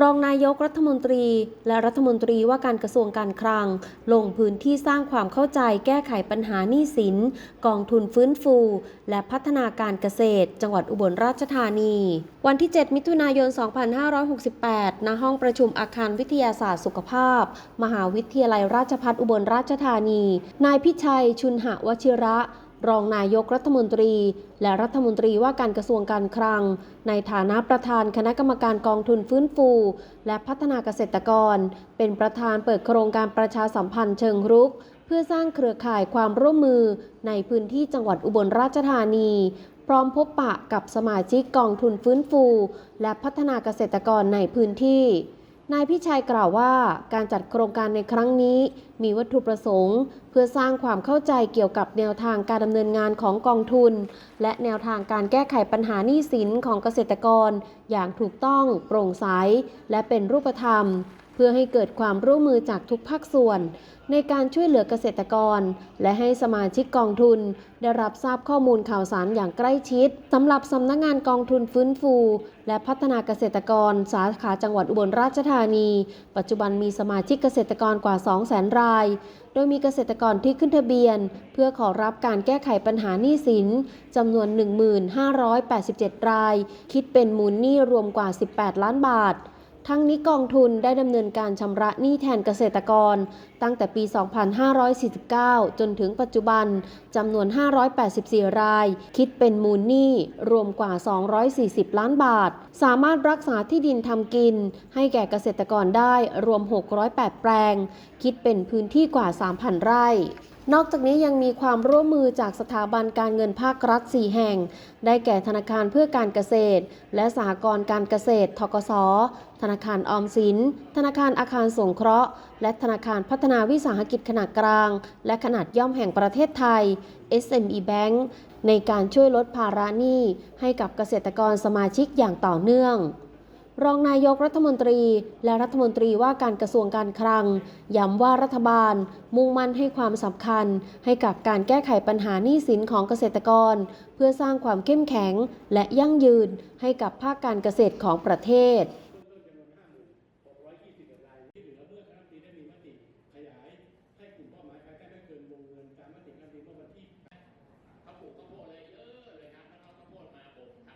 รองนายกรัฐมนตรี และรัฐมนตรีว่าการกระทรวงการคลัง ลงพื้นที่สร้างความเข้าใจแก้ไขปัญหาหนี้สิน กองทุนฟื้นฟู และพัฒนาการเกษตร จังหวัดอุบลราชธานี วันที่ 7 มิถุนายน 2568 ณ ห้องประชุมอาคารวิทยาศาสตร์สุขภาพ มหาวิทยาลัยราชภัฏอุบลราชธานี นายพิชัยชุนหวชิระ รองนายกรัฐมนตรี และรัฐมนตรีว่าการกระทรวงการคลัง ในฐานะประธานคณะกรรมการกองทุนฟื้นฟู และพัฒนาเกษตรกร เป็นประธานเปิดโครงการประชาสัมพันธ์เชิงรุก เพื่อสร้างเครือข่ายความร่วมมือในพื้นที่จังหวัดอุบลราชธานี พร้อมพบปะกับสมาชิกกองทุนฟื้นฟู และพัฒนาเกษตรกรในพื้นที่ นายพิชัยกล่าวว่าการจัดโครงการในครั้งนี้ มีวัตถุประสงค์ เพื่อสร้างความเข้าใจเกี่ยวกับแนวทางการดำเนินงานของกองทุน และแนวทางการแก้ไขปัญหาหนี้สินของเกษตรกร อย่างถูกต้อง โปร่งใส และเป็นรูปธรรม พื่อให้เกิดความร่วมมือจากทุกภาคส่วน ในการช่วยเหลือเกษตรกร และให้สมาชิกกองทุน ได้รับทราบข้อมูลข่าวสารอย่างใกล้ชิดสำหรับสำนักงงานกองทุนฟื้นฟู และพัฒนาเกษตรกร สาขาจังหวัดอุบลราชธานี ปัจจุบันมีสมาชิกเกษตรกรกว่า 200,000 ราย โดยมีเกษตรกรที่ขึ้นทะเบียน เพื่อขอรับการแก้ไขปัญหาหนี้สินจำนวน 1587 ราย คิดเป็นมูลหนี้รวมกว่า 18 ล้านบาท ทั้งนี้กองทุนได้ดำเนินการชำระหนี้แทนเกษตรกร ตั้งแต่ปี 2549 จนถึงปัจจุบันจำนวน 584 ราย คิดเป็นมูลหนี้รวมกว่า 240 ล้านบาท สามารถรักษาที่ดินทำกิน ให้แก่เกษตรกรได้รวม 608 แปลง คิดเป็นพื้นที่กว่า 3,000 ไร่ นอกจากนี้ยังมีความร่วมมือจากสถาบันการเงินภาครัฐ 4 แห่ง ได้แก่ธนาคารเพื่อการเกษตร และสหกรณ์การเกษตร ทกส ธนาคารออมสิน ธนาคารอาคารสงเคราะห์ และธนาคารพัฒนาวิสาหกิจขนาดกลาง และขนาดย่อมแห่งประเทศไทย SME Bank ในการช่วยลดภาระหนี้ให้กับเกษตรกรสมาชิกอย่างต่อเนื่อง รองนายกรัฐมนตรี และรัฐมนตรีว่าการกระทรวงการคลัง ย้ำว่ารัฐบาล มุ่งมั่นให้ความสำคัญ ให้กับการแก้ไขปัญหาหนี้สินของเกษตรกร เพื่อสร้างความเข้มแข็งและยั่งยืนให้กับภาคการเกษตรของประเทศ